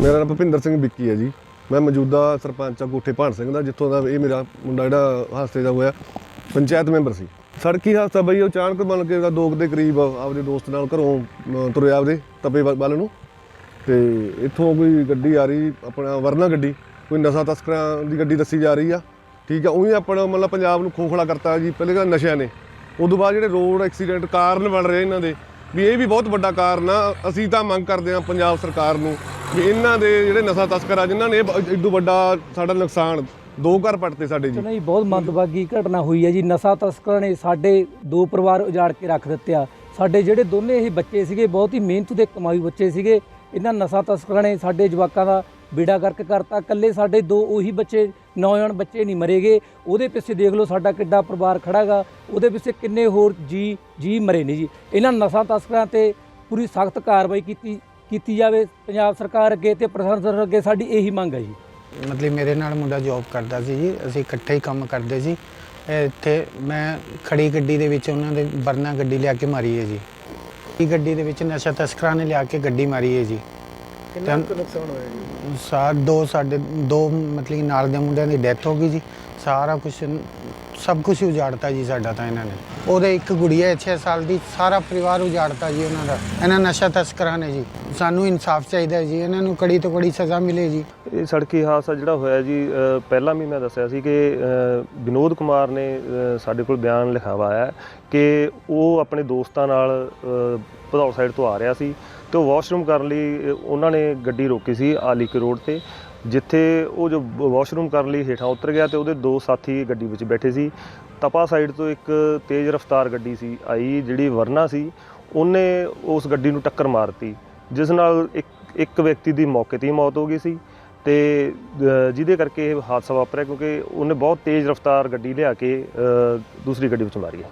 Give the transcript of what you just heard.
ਮੇਰਾ ਨਾਮ ਭੁਪਿੰਦਰ ਸਿੰਘ ਵਿੱਕੀ ਹੈ ਜੀ। ਮੈਂ ਮੌਜੂਦਾ ਸਰਪੰਚ ਆ ਕੋਠੇ ਭਾਣ ਸਿੰਘ ਦਾ ਜਿੱਥੋਂ ਦਾ ਇਹ ਮੇਰਾ ਮੁੰਡਾ ਜਿਹੜਾ ਹਾਦਸੇ ਦਾ ਹੋਇਆ ਪੰਚਾਇਤ ਮੈਂਬਰ ਸੀ। ਸੜਕੀ ਹਾਦਸਾ ਬਈ ਉਹ ਅਚਾਨਕ ਬਣ ਕੇ ਦਾ ਦੋ ਕੁ ਦੇ ਕਰੀਬ ਆਪਦੇ ਦੋਸਤ ਨਾਲ ਘਰੋਂ ਅਮ, ਤੁਰਿਆ ਆਪਦੇ ਤਪੇ ਵੱਲ ਵੱਲ ਨੂੰ। ਤੇ ਇੱਥੋਂ ਕੋਈ ਗੱਡੀ ਆ ਰਹੀ ਆਪਣਾ ਵਰਨਾ ਗੱਡੀ ਕੋਈ ਨਸ਼ਾ ਤਸਕਰਾਂ ਦੀ ਗੱਡੀ ਦੱਸੀ ਜਾ ਰਹੀ ਆ। ਠੀਕ ਆ ਉਹੀ ਆਪਣਾ ਮਤਲਬ ਪੰਜਾਬ ਨੂੰ ਖੋਖਲਾ ਕਰਤਾ ਜੀ ਪਹਿਲੇ ਤਾਂ ਨਸ਼ਿਆਂ ਨੇ। ਉਦੋਂ ਬਾਅਦ ਜਿਹੜੇ ਰੋਡ ਐਕਸੀਡੈਂਟ ਕਾਰਨ ਬਣ ਰਹੇ ਇਹਨਾਂ ਦੇ ਵੀ ਇਹ ਵੀ ਬਹੁਤ ਵੱਡਾ ਕਾਰਨ ਆ। ਅਸੀਂ ਤਾਂ ਮੰਗ ਕਰਦੇ ਆ ਪੰਜਾਬ ਸਰਕਾਰ ਨੂੰ ਵੀ ਇਹਨਾਂ ਦੇ ਜਿਹੜੇ ਨਸ਼ਾ ਤਸਕਰ ਆ ਜਿਨ੍ਹਾਂ ਨੇ ਇਦੋਂ ਵੱਡਾ ਸਾਡਾ ਨੁਕਸਾਨ, ਦੋ ਘਰ ਪੱਟਤੇ ਸਾਡੇ ਜੀ। ਨਹੀਂ ਬਹੁਤ ਮੰਦਭਾਗੀ ਘਟਨਾ ਹੋਈ ਹੈ ਜੀ। ਨਸ਼ਾ ਤਸਕਰਾਂ ਨੇ ਸਾਡੇ ਦੋ ਪਰਿਵਾਰ ਉਜਾੜ ਕੇ ਰੱਖ ਦਿੱਤੇ ਆ। ਸਾਡੇ ਜਿਹੜੇ ਦੋਨੇ ਇਹ ਬੱਚੇ ਸੀਗੇ, ਬਹੁਤ ਹੀ ਮਿਹਨਤ ਦੇ ਕਮਾਈ ਬੱਚੇ ਸੀਗੇ। ਇਹਨਾਂ ਨਸ਼ਾ ਤਸਕਰਾਂ ਨੇ ਸਾਡੇ ਜਵਾਕਾਂ ਦਾ ਬੇੜਾ ਗਰਕ ਕਰਤਾ, ਇਕੱਲੇ ਸਾਡੇ ਦੋ ਉਹੀ ਬੱਚੇ, ਨੌਜਵਾਨ ਬੱਚੇ ਨਹੀਂ ਮਰੇਗੇ। ਉਹਦੇ ਪਿੱਛੇ ਦੇਖ ਲਓ ਸਾਡਾ ਕਿੱਡਾ ਪਰਿਵਾਰ ਖੜਾਗਾ ਉਹਦੇ ਪਿੱਛੇ ਕਿੰਨੇ ਹੋਰ ਜੀ ਜੀ ਮਰੇ ਨੇ ਜੀ। ਇਹਨਾਂ ਨਸ਼ਾ ਤਸਕਰਾਂ ਤੇ ਪੂਰੀ ਸਖਤ ਕਾਰਵਾਈ ਕੀਤੀ ਕੀਤੀ ਜਾਵੇ। ਪੰਜਾਬ ਸਰਕਾਰ ਅੱਗੇ ਤੇ ਪ੍ਰਸ਼ਾਸਨ ਅੱਗੇ ਸਾਡੀ ਇਹੀ ਮੰਗ ਹੈ ਜੀ। ਮਤਲਬ ਮੇਰੇ ਨਾਲ ਮੁੰਡਾ ਜੌਬ ਕਰਦਾ ਸੀ ਜੀ। ਅਸੀਂ ਇਕੱਠੇ ਹੀ ਕੰਮ ਕਰਦੇ ਸੀ। ਇੱਥੇ ਮੈਂ ਖੜੀ ਗੱਡੀ ਦੇ ਵਿੱਚ ਉਹਨਾਂ ਦੇ ਵਰਨਾ ਗੱਡੀ ਲਿਆ ਕੇ ਮਾਰੀ ਹੈ ਜੀ। ਇਹ ਗੱਡੀ ਦੇ ਵਿੱਚ ਨਸ਼ਾ ਤਸਕਰਾਂ ਨੇ ਲਿਆ ਕੇ ਗੱਡੀ ਮਾਰੀ ਹੈ ਜੀ। ਕਿੰਨਾ ਕੁ ਨੁਕਸਾਨ ਹੋਇਆ ਜੀ? ਸਾਰ ਦੋ ਸਾਡੇ ਦੋ ਮਤਲਬ ਕਿ ਨਾਲ ਦੇ ਮੁੰਡਿਆਂ ਦੀ ਡੈਥ ਹੋ ਗਈ ਜੀ। ਸਾਰਾ ਕੁਝ ਸਭ ਕੁਝ ਉਜਾੜਤਾ ਜੀ ਸਾਡਾ ਤਾਂ ਇਹਨਾਂ ਨੇ। ਉਹਦੇ ਇੱਕ ਗੁੜੀਆ 6 ਸਾਲ ਦੀ ਸਾਰਾ ਪਰਿਵਾਰ ਉਜਾੜਤਾ ਜੀ ਉਹਨਾਂ ਦਾ। ਇਹਨਾਂ ਨਸ਼ਾ ਤਸਕਰਾਂ ਨੇ ਜੀ। ਸਾਨੂੰ ਇਨਸਾਫ ਚਾਹੀਦਾ ਜੀ ਇਹਨਾਂ ਨੂੰ ਕੜੀ ਤੋਂ ਕੜੀ ਸਜ਼ਾ ਮਿਲੇ ਜੀ। ਇਹ ਸੜਕੀ ਹਾਦਸਾ ਜਿਹੜਾ ਹੋਇਆ ਜੀ ਪਹਿਲਾਂ ਵੀ ਮੈਂ ਦੱਸਿਆ ਸੀ ਕਿ ਵਿਨੋਦ ਕੁਮਾਰ ਨੇ ਸਾਡੇ ਕੋਲ ਬਿਆਨ ਲਿਖਾਵਾ ਹੈ ਕਿ ਉਹ ਆਪਣੇ ਦੋਸਤਾਂ ਨਾਲ ਅ, ਭਦੌੜ ਸਾਈਡ ਤੋਂ ਆ ਰਿਹਾ ਸੀ ਤੇ ਉਹ ਵਾਸ਼ਰੂਮ ਕਰਨ ਲਈ ਉਹਨਾਂ ਨੇ ਗੱਡੀ ਰੋਕੀ ਸੀ ਆਲੀਕ ਰੋਡ ਤੇ। ਜਿੱਥੇ ਉਹ ਜੋ ਵਾਸ਼ਰੂਮ ਕਰਨ ਲਈ ਹੇਠਾਂ ਉਤਰ ਗਿਆ ਤੇ ਉਹਦੇ ਦੋ ਸਾਥੀ ਗੱਡੀ ਵਿੱਚ ਬੈਠੇ ਸੀ। ਤਪਾ ਸਾਈਡ ਤੋਂ ਇੱਕ ਤੇਜ਼ ਰਫ਼ਤਾਰ ਗੱਡੀ ਸੀ, ਆਈ ਜਿਹੜੀ ਵਰਨਾ ਸੀ, ਉਹਨੇ ਉਸ ਗੱਡੀ ਨੂੰ ਟੱਕਰ ਮਾਰਤੀ, ਜਿਸ ਨਾਲ ਇੱਕ ਇੱਕ ਵਿਅਕਤੀ ਦੀ ਮੌਕੇ ਤੇ ਹੀ ਮੌਤ ਹੋ ਗਈ ਸੀ ਤੇ ਜਿਹਦੇ ਕਰਕੇ ਇਹ ਹਾਦਸਾ ਵਾਪਰਿਆ ਕਿਉਂਕਿ ਉਹਨੇ ਬਹੁਤ ਤੇਜ਼ ਰਫ਼ਤਾਰ ਗੱਡੀ ਲਿਆ ਕੇ ਦੂਸਰੀ ਗੱਡੀ ਵਿੱਚ ਮਾਰੀ ਹੈ।